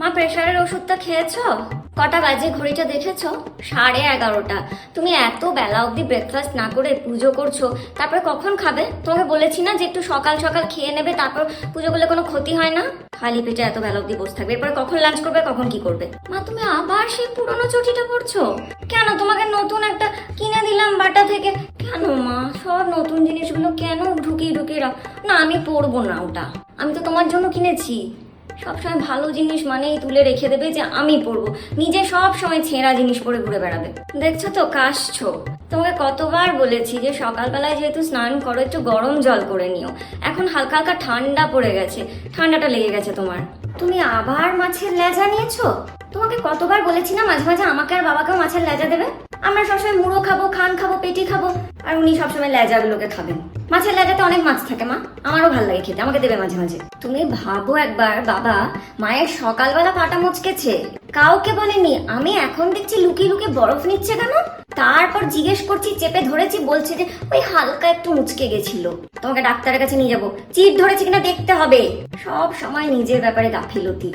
মা প্রেশারের ওষুধটা খেয়েছো? কটা বাজে ঘড়িটা দেখেছ? সাড়ে এগারোটা। তুমি এত বেলা অবধি ব্রেকফাস্ট না করে পুজো করছ, তারপরে কখন খাবে? তোমাকে বলেছি না যে একটু সকাল সকাল খেয়ে নেবে, তারপর পুজো করলে কোনো ক্ষতি হয় না? খালি পেটে এত বেলা অবধি বসে থাকবে, এরপরে কখন লাঞ্চ করবে, কখন কি করবে? মা, তুমি আবার সেই পুরনো চটিটা পরছো? কেন? তোমাকে নতুন একটা কিনে দিলাম বাটা থেকে। কেন মা? সব নতুন জিনিসগুলো কেন ঢুকিয়ে ঢুকিয়ে রাখ না, আমি পরবো না ওটা। আমি তো তোমার জন্য কিনেছি। সবসময় ভালো জিনিস মানেই তুলে রেখে দেবে যে আমি পরবো নিজে সব সময় ছেঁড়া জিনিস পরে ঘুরে বেড়াবে। দেখছ তো, কাশছো। তোমাকে কতবার বলেছি যে সকালবেলায় যেহেতু স্নান করো, একটু গরম জল করে নিও। এখন হালকা হালকা ঠান্ডা পড়ে গেছে। ঠান্ডাটা লেগে গেছে তোমার। তুমি আবার মাছের লেজা নিয়েছো? তোমাকে কতবার বলেছি না মাঝে মাঝে আমাকে আর বাবাকেও মাছের লেজা দেবে? আমরা সবসময় মুড়ো খাব, খান খাব, পেটি খাব, আর উনি সবসময় লেজাগুলোকে খাবেন। মাছের লেজাতে অনেক মাছ থাকে, মা। আমারও ভালো লাগে খেতে, আমাকে দেবে মাঝে মাঝে। তুমি ভাবো একবার, বাবা, মায়ের সকালবেলা পাটা মুচকেছে। কাউকে বলেনি, আমি এখন দেখছি লুকিয়ে লুকিয়ে বরফ নিচ্ছে কেন? তারপর জিজ্ঞেস করছি, চেপে ধরেছি, বলছে যে ওই হালকা একটু মুচকে গেছিল। তোমাকে ডাক্তারের কাছে নিয়ে যাব। চিট ধরেছে কিনা দেখতে হবে। সব সময় নিজের ব্যাপারে গাফিলতি।